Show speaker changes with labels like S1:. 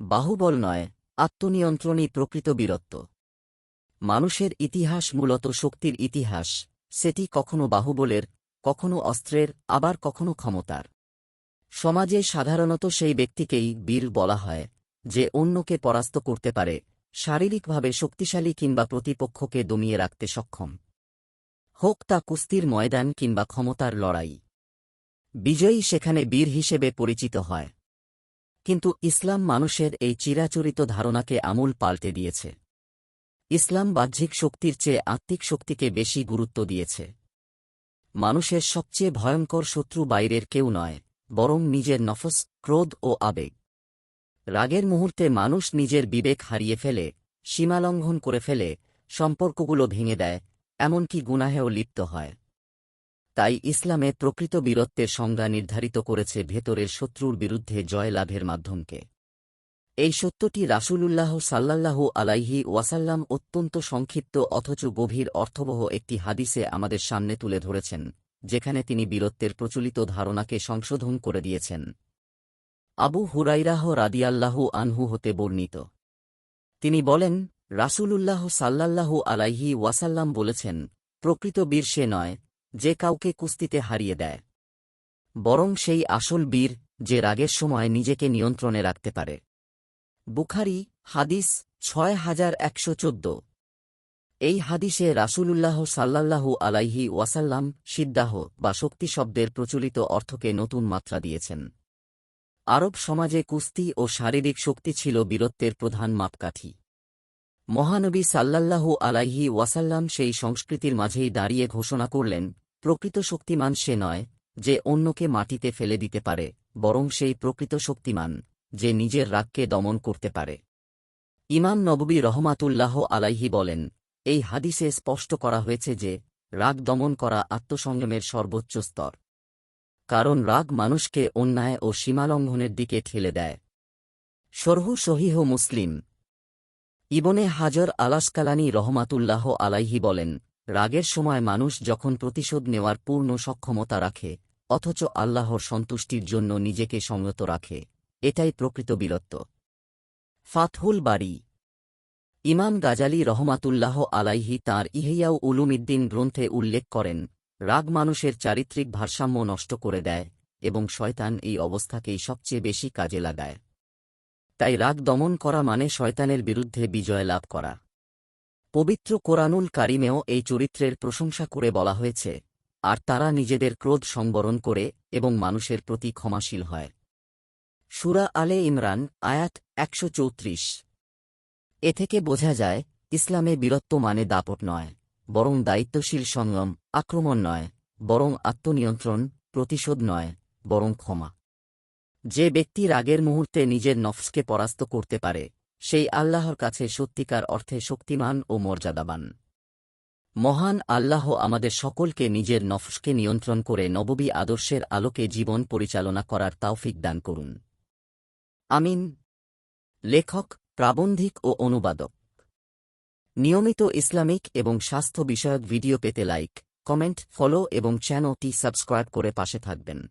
S1: বাহুবল নয়, আত্মনিয়ন্ত্রণই প্রকৃত বীরত্ব। মানুষের ইতিহাস মূলত শক্তির ইতিহাস, সেটি কখনো বাহুবলের, কখনো অস্ত্রের, আবার কখনো ক্ষমতার। সমাজে সাধারণত সেই ব্যক্তিকেই বীর বলা হয়, যে অন্যকে পরাস্ত করতে পারে, শারীরিকভাবে শক্তিশালী কিংবা প্রতিপক্ষকে দমিয়ে রাখতে সক্ষম। হোক তা কুস্তির ময়দান কিংবা ক্ষমতার লড়াই। বিজয়ী সেখানে বীর হিসেবে পরিচিত হয়। কিন্তু ইসলাম মানুষের এই চিরাচরিত ধারণাকে আমূল পাল্টে দিয়েছে। ইসলাম বাহ্যিক শক্তির চেয়ে আত্মিক শক্তিকে বেশি গুরুত্ব দিয়েছে। মানুষের সবচেয়ে ভয়ঙ্কর শত্রু বাইরের কেউ নয়, বরং নিজের নফস, ক্রোধ ও আবেগ। রাগের মুহূর্তে মানুষ নিজের বিবেক হারিয়ে ফেলে, সীমালঙ্ঘন করে ফেলে, সম্পর্কগুলো ভেঙে দেয়, এমনকি গুনাহেও লিপ্ত হয়। তাই ইসলামে প্রকৃত বীরত্বের সংজ্ঞা নির্ধারিত করেছে ভেতরের শত্রুর বিরুদ্ধে জয় লাভের মাধ্যমকে। এই সত্যটি রাসূলুল্লাহ সাল্লাল্লাহু আলাইহি ওয়াসাল্লাম অত্যন্ত সংক্ষিপ্ত অথচ গভীর অর্থবহ একটি হাদিসে আমাদের সামনে তুলে ধরেছেন, যেখানে তিনি বীরত্বের প্রচলিত ধারণাকে সংশোধন করে দিয়েছেন। আবু হুরাইরাহ রাদিয়াল্লাহু আনহু হতে বর্ণিত। তিনি বলেন, রাসূলুল্লাহ সাল্লাল্লাহু আলাইহি ওয়াসাল্লাম বলেছেন, প্রকৃত বীর সে নয় যে কাউকে কুস্তিতে হারিয়ে দেয়। বরং সেই আসল বীর যে রাগের সময় নিজেকে নিয়ন্ত্রণে রাখতে পারে। বুখারি, হাদিস ছয় হাজার একশো চোদ্দ। এই হাদিসে রাসূলুল্লাহ সাল্লাল্লাহু আলাইহি ওয়াসাল্লাম সিদ্দাহ বা শক্তি শব্দের প্রচলিত অর্থকে নতুন মাত্রা দিয়েছেন। আরব সমাজে কুস্তি ও শারীরিক শক্তি ছিল বীরত্বের প্রধান মাপকাঠি। মহানবী সাল্লাল্লাহু আলাইহি ওয়াসাল্লাম সেই সংস্কৃতির মাঝেই দাঁড়িয়ে ঘোষণা করলেন, প্রকৃত শক্তিমান সে নয় যে অন্যকে মাটিতে ফেলে দিতে পারে, বরং সেই প্রকৃত শক্তিমান যে নিজের রাগকে দমন করতে পারে। ইমাম নববী রহমাতুল্লাহ আলাইহি বলেন, এই হাদিসে স্পষ্ট করা হয়েছে যে রাগ দমন করা আত্মসংযমের সর্বোচ্চ স্তর। কারণ রাগ মানুষকে অন্যায় ও সীমালঙ্ঘনের দিকে ঠেলে দেয়। সরহু সহিহ মুসলিম ইবনে হাজর আলাসকালানি রহমাতুল্লাহ আলাইহি বলেন, রাগের সময় মানুষ যখন প্রতিশোধ নেওয়ার পূর্ণ সক্ষমতা রাখে, অথচ আল্লাহর সন্তুষ্টির জন্য নিজেকে সংযত রাখে, এটাই প্রকৃত বীরত্ব। ফাতহুল বাড়ি ইমাম গাজালি রহমাতুল্লাহ আলাইহি তাঁর ইহিয়াউ উলুমিদ্দিন গ্রন্থে উল্লেখ করেন, রাগ মানুষের চারিত্রিক ভারসাম্য নষ্ট করে দেয় এবং শয়তান এই অবস্থাকেই সবচেয়ে বেশি কাজে লাগায়। তাই রাগ দমন করা মানে শয়তানের বিরুদ্ধে বিজয় লাভ করা। পবিত্র কোরআনুল কারিমেও এই চরিত্রের প্রশংসা করে বলা হয়েছে, আর তারা নিজেদের ক্রোধ সংবরণ করে এবং মানুষের প্রতি ক্ষমাশীল হয়। সুরা আলে ইমরান, আয়াত একশো চৌত্রিশ। এ থেকে বোঝা যায়, ইসলামে বীরত্ব মানে দাপট নয়, বরং দায়িত্বশীল সংযম আক্রমণ নয়, বরং আত্মনিয়ন্ত্রণ, প্রতিশোধ নয়, বরং ক্ষমা। যে ব্যক্তি রাগের মুহূর্তে নিজের নফসকে পরাস্ত করতে পারে, সেই আল্লাহর কাছে সত্যিকার অর্থে শক্তিমান ও মর্যাদাবান। মহান আল্লাহ আমাদের সকলকে নিজের নফসকে নিয়ন্ত্রণ করে নববী আদর্শের আলোকে জীবন পরিচালনা করার তাওফিক দান করুন। আমিন। লেখক, প্রাবন্ধিক ও অনুবাদক। নিয়মিত ইসলামিক এবং স্বাস্থ্য বিষয়ক ভিডিও পেতে লাইক, কমেন্ট, ফলো এবং চ্যানেলটি সাবস্ক্রাইব করে পাশে থাকবেন।